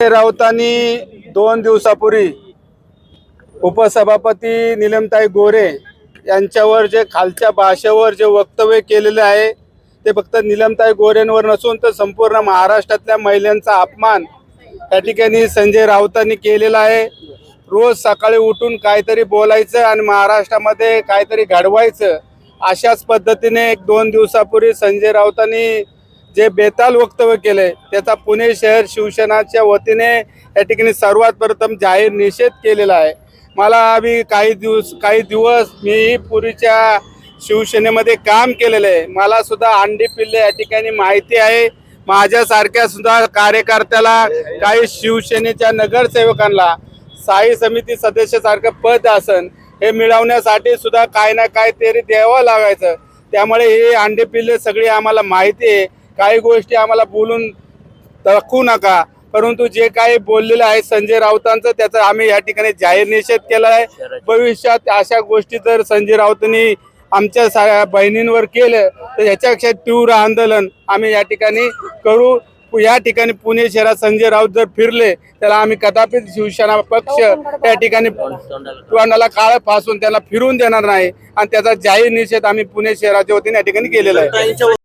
संजय राऊतांनी दोन दिवसापूर्वी उपसभापती निलमताई गोरे यांच्यावर जे खालच्या भाषेवर जे वक्तव्य केलेले आहे ते फक्त निलमताई गोरेंवर नसून तर संपूर्ण महाराष्ट्रातल्या महिलांचा अपमान त्या ठिकाणी संजय राऊतांनी केलेला आहे. रोज सकाळी उठून काहीतरी बोलायचं आणि महाराष्ट्रामध्ये काहीतरी घडवायचं अशाच पद्धतीने एक दोन दिवसापूर्वी संजय राऊतांनी जे बेताल वक्तव्य केले त्याचा पुणे शहर शिवसेनाच्या वतीने या ठिकाणी सर्वात प्रथम जाहीर निषेध केलेला आहे. मला आम्ही काही दिवस काही दिवस मी पूर्वीच्या शिवसेनेमध्ये काम केलेलं आहे. मला सुद्धा अंडी पिल्ले या ठिकाणी माहिती आहे. माझ्यासारख्या सुद्धा कार्यकर्त्याला काही शिवसेनेच्या नगरसेवकांना साई समिती सदस्यासारखं पद आसन हे मिळवण्यासाठी सुद्धा काय ना काय तरी द्यावं लागायचं. त्यामुळे हे अंडी पिल्ले सगळी आम्हाला माहिती आहे. काही गोष्टी आम्हाला बोलून दाखवू नका. परंतु जे काही बोललेलं आहे संजय राऊतांचं त्याचा आम्ही या ठिकाणी जाहीर निषेध केला आहे. भविष्यात अशा गोष्टी जर संजय राऊतांनी आमच्या सा बहिणींवर केलं तर ह्याच्यापेक्षा तीव्र आंदोलन आम्ही या ठिकाणी करू. या ठिकाणी पुणे शहरात संजय राऊत जर फिरले त्याला आम्ही कदापित शिवसेना पक्ष या ठिकाणी तोंडाला काळ फासून त्याला फिरून देणार नाही. आणि त्याचा जाहीर निषेध आम्ही पुणे शहराच्या वतीने या ठिकाणी केलेला आहे.